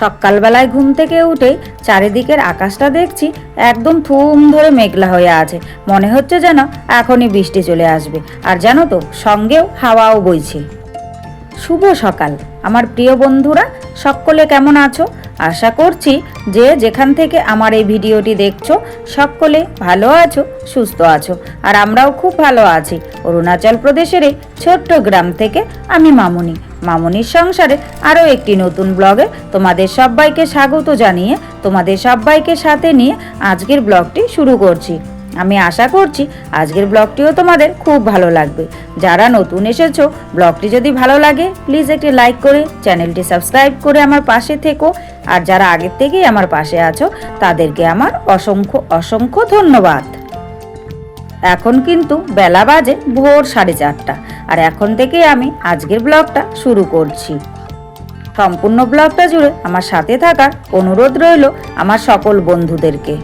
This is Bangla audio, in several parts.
সকালবেলায় ঘুম থেকে উঠে চারিদিকের আকাশটা দেখছি একদম থুম ধরে মেঘলা হয়ে আছে। মনে হচ্ছে যেন এখনই বৃষ্টি চলে আসবে। আর জানো তো, সঙ্গেও হাওয়াও বইছে। শুভ সকাল। আমার প্রিয় বন্ধুরা, সকলে কেমন আছো? আশা করছি যে যেখান থেকে আমার এই ভিডিওটি দেখছ, সকলে ভালো আছো, সুস্থ আছো। আর আমরাও খুব ভালো আছি। অরুণাচল প্রদেশের এই ছোট্ট গ্রাম থেকে আমি মামুনি। মামুনির সংসারে আরও একটি নতুন ব্লগে তোমাদের সবাইকে স্বাগত জানিয়ে তোমাদের সবাইকে সাথে নিয়ে আজকের ব্লগটি শুরু করছি। আমি আশা করছি আজকের ব্লগটিও তোমাদের খুব ভালো লাগবে। যারা নতুন এসেছ, ব্লগটি যদি ভালো লাগে প্লিজ একটি লাইক করে, চ্যানেলটি সাবস্ক্রাইব করে আমার পাশে থেকো। আর যারা আগের থেকেই আমার পাশে আছো, তাদেরকে আমার অসংখ্য অসংখ্য ধন্যবাদ। এখন কিন্তু বেলা বাজে ভোর সাড়ে চারটা। আর এখন থেকে আমি আজকের ব্লগটা শুরু করছি। সম্পূর্ণ ব্লগটা জুড়ে আমার সাথে থাকার অনুরোধ রইল আমার সকল বন্ধুদেরকে।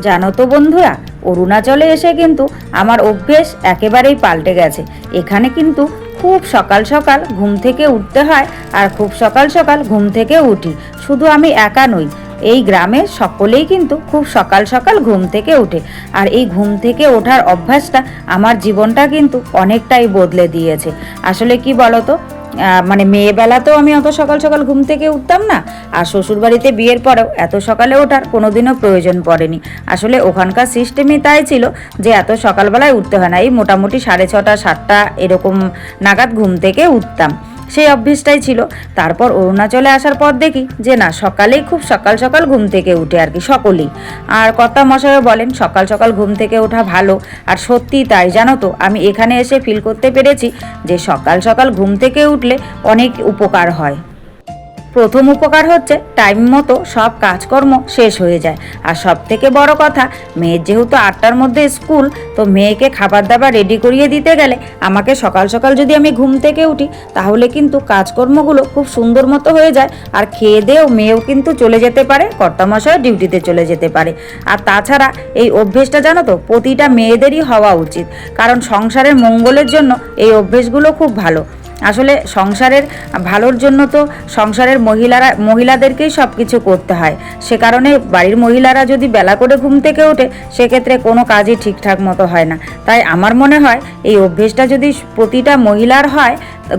জানো তো বন্ধুরা, অরুণাচলে এসে কিন্তু আমার অভ্যেস একেবারেই পাল্টে গেছে। এখানে কিন্তু খুব সকাল সকাল ঘুম থেকে উঠতে হয় আর খুব সকাল সকাল ঘুম থেকে উঠি। শুধু আমি একা নই এই গ্রামের সকলেই কিন্তু খুব সকাল সকাল ঘুম থেকে ওঠে। আর এই ঘুম থেকে ওঠার অভ্যাসটা আমার জীবনটা কিন্তু অনেকটাই বদলে দিয়েছে। আসলে কি বলতো? মানে মেয়েবেলাতেও আমি অত সকাল সকাল ঘুম থেকে উঠতাম না। আর শ্বশুরবাড়িতে বিয়ের পরেও এত সকালে ওঠার কোনোদিনও প্রয়োজন পড়েনি। আসলে ওখানকার সিস্টেমই তাই ছিল যে এত সকালবেলায় উঠতে হয় না। এই মোটামুটি সাড়ে ছটা, সাতটা এরকম নাগাদ ঘুম থেকে উঠতাম। সেই অভ্যেসটাই ছিল। তারপর অরুণাচলে আসার পর দেখি যে না, সকালেই খুব সকাল সকাল ঘুম থেকে উঠে আর কি, সকলেই। আর কর্তা মশাইও বলেন, সকাল সকাল ঘুম থেকে ওঠা ভালো। আর সত্যি তাই, জানো তো, আমি এখানে এসে ফিল করতে পেরেছি যে সকাল সকাল ঘুম থেকে উঠলে অনেক উপকার হয়। প্রথম উপকার হচ্ছে টাইম মতো সব কাজকর্ম শেষ হয়ে যায়। আর সব থেকে বড় কথা, মেয়ের যেহেতু আটটার মধ্যে স্কুল তো মেয়েকে খাবার দাবার রেডি করিয়ে দিতে গেলে আমাকে সকাল সকাল যদি আমি ঘুম থেকে উঠি, তাহলে কিন্তু কাজকর্মগুলো খুব সুন্দর মতো হয়ে যায়। আর খেয়ে দেও মেয়েও কিন্তু চলে যেতে পারে কর্তামশায় ডিউটিতে চলে যেতে পারে। আর তাছাড়া এই অভ্যেসটা জানো তো, প্রতিটা মেয়েদেরই হওয়া উচিত। কারণ সংসারের মঙ্গলের জন্য এই অভ্যেসগুলো খুব ভালো। আসলে সংসারের, ভালোর জন্য তো সংসারের মহিলারা, মহিলাদেরকেই সব কিছু করতে হয়। সে কারণে বাড়ির মহিলারা যদি বেলা করে ঘুম থেকে ওঠে, সেক্ষেত্রে কোনো কাজই ঠিকঠাক মতো হয় না। তাই আমার মনে হয়, এই অভ্যেসটা যদি প্রতিটা মহিলার হয়,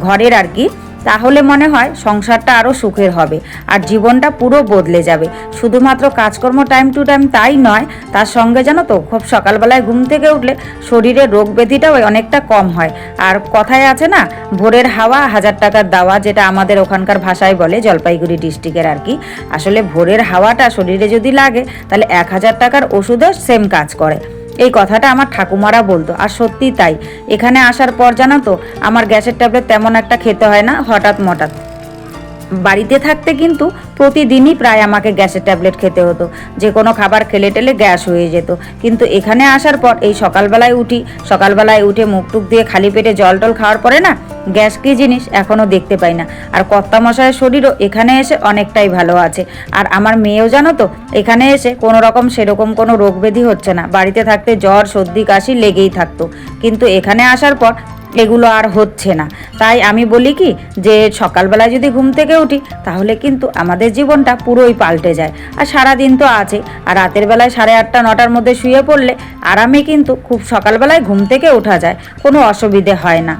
ঘরের আর কি তাহলে মনে হয় সংসারটা আরও সুখের হবে আর জীবনটা পুরো বদলে যাবে। শুধুমাত্র কাজকর্ম টাইম টু টাইম তাই নয়, তার সঙ্গে জানো তো খুব সকালবেলায় ঘুম থেকে উঠলে শরীরে রোগ ব্যাধিটাও অনেকটা কম হয়। আর কথায় আছে না, ভোরের হাওয়া হাজার টাকার দাওয়া যেটা আমাদের ওখানকার ভাষায় বলে জলপাইগুড়ি ডিস্ট্রিক্টের আর কি। আসলে ভোরের হাওয়াটা শরীরে যদি লাগে, তাহলে এক হাজার টাকার ওষুধও সেম কাজ করে। এই কথাটা আমার ঠাকুমারা বলতো, আর সত্যি তাই। এখানে আসার পর জানো তো, আমার গ্যাসের ট্যাবলেট তেমন একটা খেতে হয় না, হঠাৎ মঠাৎ। বাড়িতে থাকতে কিন্তু প্রতিদিনই প্রায় আমাকে গ্যাসের ট্যাবলেট খেতে হতো, যে কোনো খাবার খেলে টেলে গ্যাস হয়ে যেত। কিন্তু এখানে আসার পর এই সকালবেলায় উঠি, সকালবেলায় উঠে মুখ টুক দিয়ে খালি পেটে জল টল খাওয়ার পরে না গ্যাস কী জিনিস এখনও দেখতে পাই না। আর কর্তামশায়ের শরীরও এখানে এসে অনেকটাই ভালো আছে। আর আমার মেয়েও জানো তো, এখানে এসে কোনো রকম সেরকম কোনো রোগ ব্যাধি হচ্ছে না। বাড়িতে থাকতে জ্বর, সর্দি, কাশি লেগেই থাকতো। কিন্তু এখানে আসার পর এগুলো আর হচ্ছে না। তাই আমি বলি কি, যে সকালবেলায় যদি ঘুম থেকে উঠি, তাহলে কিন্তু আমাদের জীবনটা পুরোই পাল্টে যায়। আর সারা দিন তো আছে। আর রাতের বেলায় সাড়ে আটটা, নটার মধ্যে শুয়ে পড়লে আরামে কিন্তু খুব সকালবেলায় ঘুম থেকে ওঠা যায়। কোনো অসুবিধে হয় না।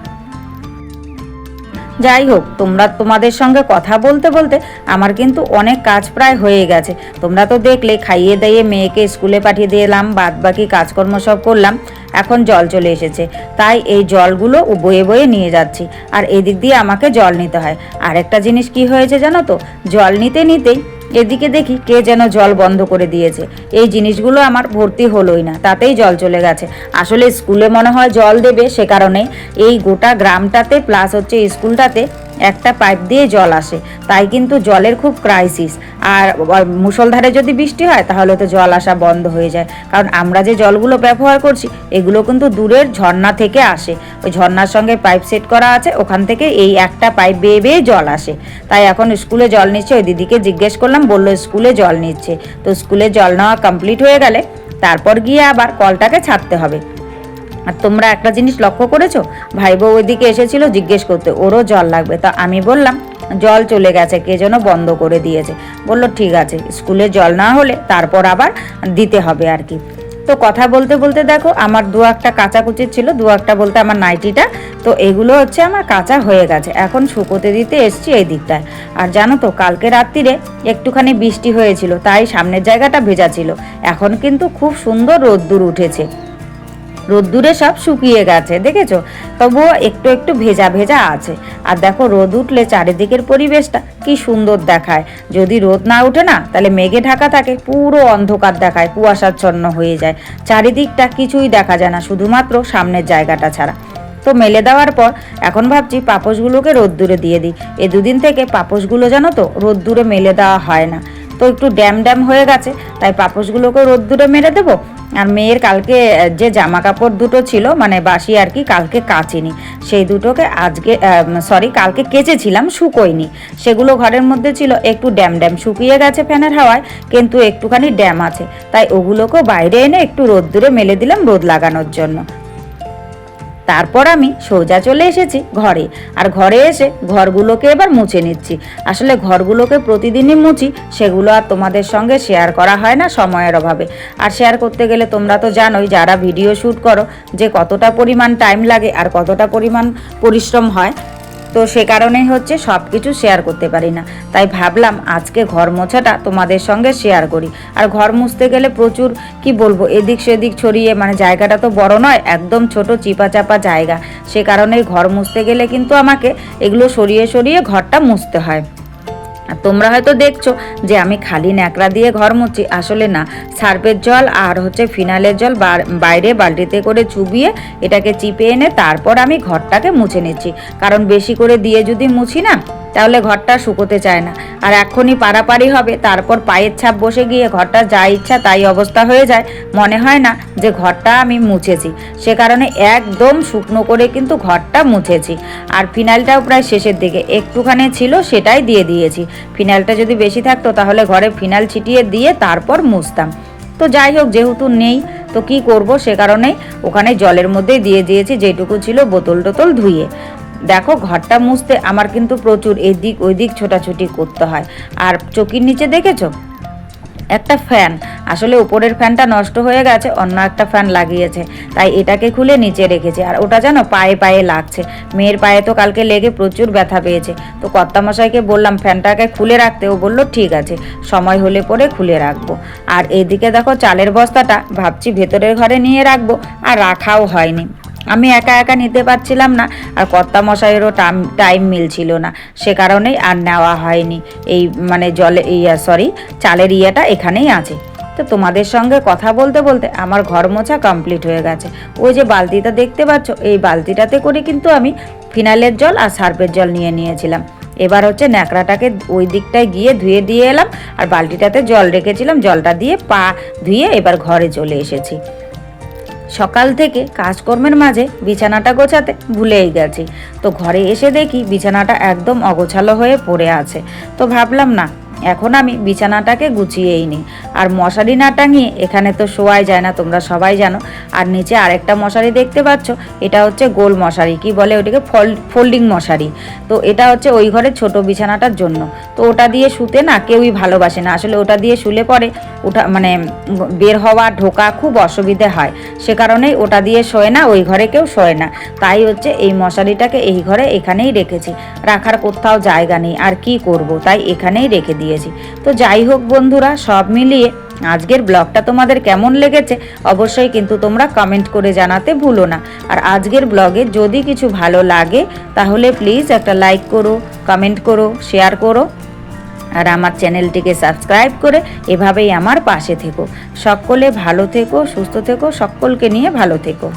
যাই হোক, তোমরা তোমাদের সঙ্গে কথা বলতে বলতে আমার কিন্তু অনেক কাজ প্রায় হয়ে গেছে। তোমরা তো দেখলে, খাইয়ে দাইয়ে মেয়েকে স্কুলে পাঠিয়ে দিয়ে এলাম বাদ বাকি কাজকর্ম সব করলাম। এখন জল চলে এসেছে। তাই এই জলগুলো বয়ে বয়ে নিয়ে যাচ্ছি। আর এদিক দিয়ে আমাকে জল নিতে হয়। আরেকটা জিনিস কি হয়েছে জানো তো? জল নিতে নিতেই এদিকে দেখি কে যেন জল বন্ধ করে দিয়েছে। এই জিনিসগুলো আমার ভর্তি হলোই না, তাতেই জল চলে গেছে। আসলে স্কুলে মনে হয় জল দেবে সে কারণে। এই গোটা গ্রামটাতে প্লাস হচ্ছে স্কুলটাতে একটা পাইপ দিয়ে জল আসে। তাই কিন্তু জলের খুব ক্রাইসিস আর মুসলধারে যদি বৃষ্টি হয়, তাহলে তো জল আসা বন্ধ হয়ে যায়। কারণ আমরা যে জলগুলো ব্যবহার করছি, এগুলো কিন্তু দূরের ঝর্ণা থেকে আসে। ওই ঝর্ণার সঙ্গে পাইপ সেট করা আছে, ওখান থেকে এই একটা পাইপ বেয়ে বেয়ে জল আসে। তাই এখন স্কুলে জল নিচ্ছে, ওই দিদিকে জিজ্ঞেস করলাম, বলল, স্কুলে জল নিচ্ছে। তো স্কুলে জল নেওয়া কমপ্লিট হয়ে গেলে, তারপর গিয়ে আবার কলটাকে ছাড়তে হবে। আর তোমরা একটা জিনিস লক্ষ্য করেছ? ভাই বউ ওইদিকে এসেছিল জিজ্ঞেস করতে, ওরও জল লাগবে? তা আমি বললাম, জল চলে গেছে, কে যেন বন্ধ করে দিয়েছে। বলল, ঠিক আছে, স্কুলে জল না হলে তারপর আবার দিতে হবে আর কি। তো কথা বলতে বলতে দেখো, আমার দু একটা কাঁচা কুচি ছিল, দু একটা বলতে আমার নাইটিটা, তো এগুলো হচ্ছে আমার কাঁচা হয়ে গেছে। এখন শুকোতে দিতে এসছি এই দিকটায়। আর জানো তো, কালকে রাত্রিরে একটুখানি বৃষ্টি হয়েছিল, তাই সামনের জায়গাটা ভেজা ছিল। এখন কিন্তু খুব সুন্দর রোদ্দুর উঠেছে। রোদ্দুরে সব শুকিয়ে গেছে, দেখেছ? তবুও একটু একটু ভেজা ভেজা আছে। আর দেখো, রোদ উঠলে চারিদিকের পরিবেশটা কি সুন্দর দেখায়। যদি রোদ না উঠে না, তাহলে মেঘে ঢাকা থাকে, পুরো অন্ধকার দেখায়, কুয়াশাচ্ছন্ন হয়ে যায়। চারিদিকটা কিছুই দেখা যায় না, শুধুমাত্র সামনের জায়গাটা ছাড়া। তো মেলে দেওয়ার পর এখন ভাবছি পাপোশগুলোকে রোদ্দুরে দিয়ে দিই। এ দুদিন থেকে পাপোশগুলো জানো তো, রোদ্দুরে মেলে দেওয়া হয় না। তো একটু ড্যাম ড্যাম হয়ে গেছে, তাই পাপোশগুলোকে রোদ্দুরে মেরে দেবো। আর মেয়ের কালকে যে জামা কাপড় দুটো ছিল মানে বাসি আর কি, কালকে কাচিনি। সেই দুটোকে আজকে সরি কালকে কেচেছিলাম, শুকোয়নি। সেগুলো ঘরের মধ্যে ছিল, একটু ড্যাম ড্যাম শুকিয়ে গেছে ফ্যানের হাওয়ায়, কিন্তু একটুখানি ড্যাম আছে। তাই ওগুলোকেও বাইরে এনে একটু রোদ্দুরে মেলে দিলাম রোদ লাগানোর জন্য। তারপর আমি সোজা চলে এসেছি ঘরে। আর ঘরে এসে ঘরগুলোকে এবার মুছে নিচ্ছি। আসলে ঘরগুলোকে প্রতিদিনই মুছি, সেগুলো আর তোমাদের সঙ্গে শেয়ার করা হয় না সময়ের অভাবে। আর শেয়ার করতে গেলে তোমরা তো জানোই, যারা ভিডিও শ্যুট করো, যে কতটা পরিমাণ টাইম লাগে আর কতটা পরিমাণ পরিশ্রম হয় তো সে কারণেই হচ্ছে সব কিছু শেয়ার করতে পারি না। তাই ভাবলাম আজকে ঘর মোছাটা তোমাদের সঙ্গে শেয়ার করি। আর ঘর মুছতে গেলে প্রচুর, কি বলব, এদিক সেদিক ছড়িয়ে মানে জায়গাটা তো বড় নয়, একদম ছোট চিপা চাপা জায়গা। সে কারণে ঘর মুছতে গেলে কিন্তু আমাকে এগুলো সরিয়ে সরিয়ে ঘরটা মুছতে হয়। তোমরা হয়তো দেখছ যে আমি খালি ন্যাকড়া দিয়ে ঘর মুছি। আসলে না সার্ফের জল আর হচ্ছে ফিনালের জল বাইরে বালতিতে করে চুবিয়ে এটাকে চিপে এনে তারপর আমি ঘরটাকে মুছে নিচ্ছি। কারণ বেশি করে দিয়ে যদি মুছি না তাহলে ঘরটা শুকোতে চায় না। আর এখনই পারাপারি হবে, তারপর পায়ের ছাপ বসে গিয়ে ঘরটা যা ইচ্ছা তাই অবস্থা হয়ে যায়। মনে হয় না যে ঘরটা আমি মুছেছি। সে কারণে একদম শুকনো করে কিন্তু ঘরটা মুছেছি। আর ফিনাইলটাও প্রায় শেষের দিকে, একটুখানি ছিল সেটাই দিয়ে দিয়েছি। ফিনাইলটা যদি বেশি থাকতো তাহলে ঘরে ফিনাইল ছিটিয়ে দিয়ে তারপর মুছতাম। তো যাই হোক, যেহেতু নেই, তো কি করব সে কারণে ওখানে জলের মধ্যেই দিয়ে দিয়েছি, যেটুকু ছিল বোতল টোতল ধুয়ে। দেখো, ঘরটা মুছতে আমার কিন্তু প্রচুর এদিক ওই দিক ছোটাছুটি করতে হয়। আর চকির নিচে দেখেছ? একটা ফ্যান। আসলে উপরের ফ্যানটা নষ্ট হয়ে গেছে, অন্য একটা ফ্যান লাগিয়েছে। তাই এটাকে খুলে নিচে রেখেছে। আর ওটা যেন পায়ে পায়ে লাগছে। মেয়ের পায়ে তো কালকে লেগে প্রচুর ব্যথা পেয়েছে। তো কর্তামশাইকে বললাম, ফ্যানটাকে খুলে রাখতে। ও বলল, ঠিক আছে, সময় হলে পরে খুলে রাখব। আর এদিকে দেখো, চালের বস্তাটা ভাবছি ভেতরের ঘরে নিয়ে রাখব, আর রাখাও হয়নি। আমি একা একা নিতে পারছিলাম না, আর কর্তা মশাইয়েরও টাইম টাইম মিলছিল না। সে কারণেই আর নেওয়া হয়নি। এই মানে জলে ইয়া সরি চালের ইয়েটা এখানেই আছে। তো তোমাদের সঙ্গে কথা বলতে বলতে আমার ঘর মোছা কমপ্লিট হয়ে গেছে। ওই যে বালতিটা দেখতে পাচ্ছ, এই বালতিটাতে করে কিন্তু আমি ফিনালের জল আর সার্ফের জল নিয়ে নিয়েছিলাম। এবার হচ্ছে ন্যাকড়াটাকে ওই দিকটায় গিয়ে ধুয়ে দিয়ে এলাম, আর বালতিটাতে জল রেখেছিলাম। জলটা দিয়ে পা ধুয়ে এবার ঘরে চলে এসেছি। সকাল থেকে কাজকর্মের মাঝে বিছানাটা গোছাতে ভুলেই গেছি। তো ঘরে এসে দেখি বিছানাটা একদম অগোছালো হয়ে পড়ে আছে। তো ভাবলাম, না, এখন আমি বিছানাটাকে গুছিয়েই নিই। আর মশারি না টাঙিয়ে এখানে তো শোয়াই যায় না, তোমরা সবাই জানো। আর নিচে আরেকটা মশারি দেখতে পাচ্ছ, এটা হচ্ছে গোল মশারি। কি বলে ওটাকে? ফোল্ডিং মশারি। তো এটা হচ্ছে ওই ঘরের ছোট বিছানাটার জন্য। তো ওটা দিয়ে শুতে না কেউই ভালোবাসে না। আসলে ওটা দিয়ে শুলে পরে ওটা মানে বের হওয়া, ঢোকা খুব অসুবিধে হয়। সে কারণেই ওটা দিয়ে শোয় না, ওই ঘরে কেউ শোয় না। তাই হচ্ছে এই মশারিটাকে এই ঘরে এখানেই রেখেছি। রাখার কোথাও জায়গা নেই, আর কি করব? তাই এখানেই রেখে দিয়েছি। তো যাই হোক বন্ধুরা, সব মিলিয়ে আজকের ব্লগটা তোমাদের কেমন লেগেছে অবশ্যই কিন্তু তোমরা কমেন্ট করে জানাতে ভুলো না। আর আজকের ব্লগে যদি কিছু ভালো লাগে, তাহলে প্লিজ একটা লাইক করো কমেন্ট করো শেয়ার করো। আর আমার চ্যানেলটিকে সাবস্ক্রাইব করে এভাবেই আমার পাশে থেকো। সকলে ভালো থেকো, সুস্থ থেকো, সকলকে নিয়ে ভালো থেকো।